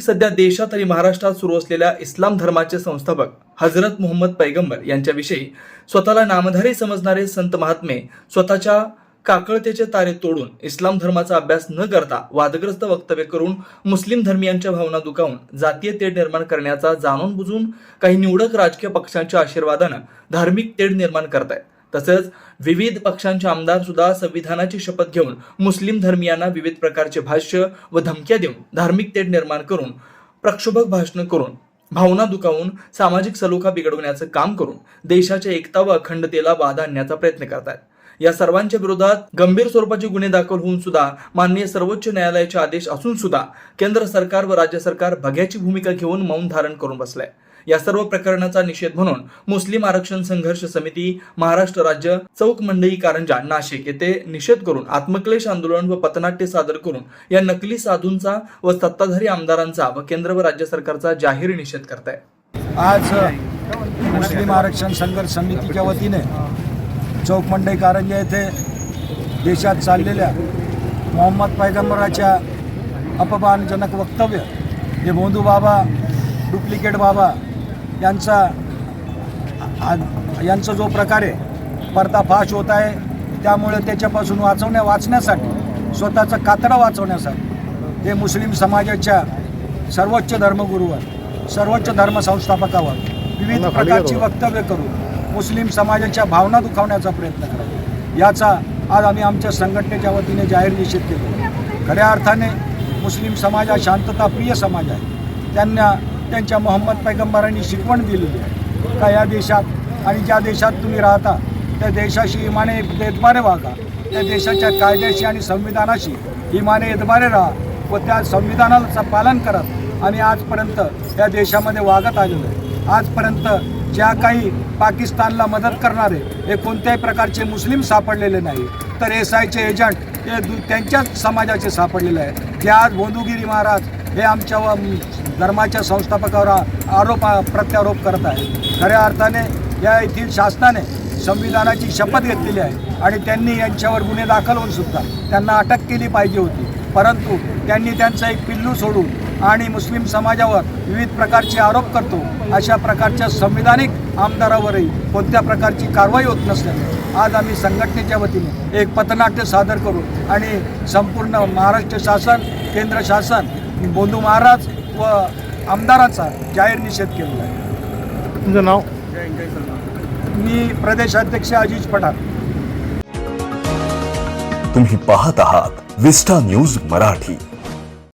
सध्या देशात आणि महाराष्ट्रात सुरू असलेल्या इस्लाम धर्माचे संस्थापक हजरत मोहम्मद पैगंबर यांच्याविषयी स्वतःला नामधारी समजणारे संत महात्मे स्वतःच्या काकळतेचे तारे तोडून इस्लाम धर्माचा अभ्यास न करता वादग्रस्त वक्तव्य करून मुस्लिम धर्मियांच्या भावना दुखावून जातीय तेढ निर्माण करण्याचा जाणून बुजून काही निवडक राजकीय पक्षांच्या आशीर्वादानं धार्मिक तेढ निर्माण करतायत. तसंच विविध पक्षांचे आमदार सुद्धा संविधानाची शपथ घेऊन मुस्लिम धर्मियांना विविध प्रकारचे भाष्य व धमक्या देऊन धार्मिक तेढ निर्माण करून प्रक्षोभक भाषण करून भावना दुखावून सामाजिक सलोखा बिघडवण्याचं काम करून देशाच्या एकता व अखंडतेला बाधा आणण्याचा प्रयत्न करतात या सर्वांच्या विरोधात गंभीर स्वरूपाचे गुन्हे दाखल होऊन सुद्धा माननीय सर्वोच्च न्यायालयाचे आदेश असून सुद्धा केंद्र सरकार व राज्य सरकार भग्याची भूमिका घेऊन मौन धारण करून बसलंय. या सर्व प्रकरणाचा निषेध म्हणून मुस्लिम आरक्षण संघर्ष समिती महाराष्ट्र राज्य चौक मंडई कारंजा नाशिक येथे निषेध करून आत्मक्लेश आंदोलन व पथनाट्य सादर करून या नकली साधूंचा व सत्ताधारी आमदारांचा व केंद्र व राज्य सरकारचा जाहीर निषेध करताय. आज मुस्लिम आरक्षण संघर्ष समितीच्या वतीने चौक मंडई कारंजा येथे देशात चाललेल्या मोहम्मद पैगंबराच्या अपमानजनक वक्तव्य जे मोंदू बाबा डुप्लिकेट बाबा यांचा यांचा जो प्रकारे पर्दाफाश होत आहे त्यामुळे त्याच्यापासून वाचवण्या वाचण्यासाठी स्वतःचं कातडं वाचवण्यासाठी हे मुस्लिम समाजाच्या सर्वोच्च धर्मगुरूवर सर्वोच्च धर्मसंस्थापकावर विविध प्रकारची वक्तव्य करून मुस्लिम समाजाच्या भावना दुखावण्याचा प्रयत्न करत याचा आज आम्ही आमच्या संघटनेच्या वतीने जाहीर निषेध केलो. खऱ्या अर्थाने मुस्लिम समाज हा शांतताप्रिय समाज आहे. त्यांना त्यांच्या मोहम्मद पैगंबरांनी शिकवण दिलेली आहे. का या देशात आणि ज्या देशात तुम्ही राहता त्या देशाशी इमाने एतबारे वागा. त्या देशाच्या कायद्याशी आणि संविधानाशी इमाने एतबारे राहा व त्या संविधानाचं पालन करत आम्ही आजपर्यंत या देशामध्ये वागत आलेलो आहे. आजपर्यंत ज्या काही पाकिस्तानला मदत करणारे हे कोणत्याही प्रकारचे मुस्लिम सापडलेले नाही. तर एस आयचे एजंट हे दु त्यांच्याच समाजाचे सापडलेले आहे. ते आज बोंदुगिरी महाराज हे आमच्या धर्माच्या संस्थापकावर आरोप प्रत्यारोप करत आहे. खऱ्या अर्थाने या येथील शासनाने संविधानाची शपथ घेतलेली आहे आणि त्यांनी यांच्यावर गुन्हे दाखल होऊन सुद्धा त्यांना अटक केली पाहिजे होती. परंतु त्यांनी त्यांचा एक पिल्लू सोडून आणि मुस्लिम समाजावर विविध प्रकारचे आरोप करतो अशा प्रकारच्या संविधानिक आमदारावरही कोणत्या प्रकारची कारवाई होत नसल्याने आज आम्ही संघटनेच्या वतीने एक पथनाट्य सादर करू आणि संपूर्ण महाराष्ट्र शासन केंद्र शासन बोंधू महाराज व आमदारांचा जाहीर निषेध केलेला आहे. तुमचं नाव? मी प्रदेशाध्यक्ष अजिज पठार तुम्ही पाहत आहात विस्टा न्यूज मराठी.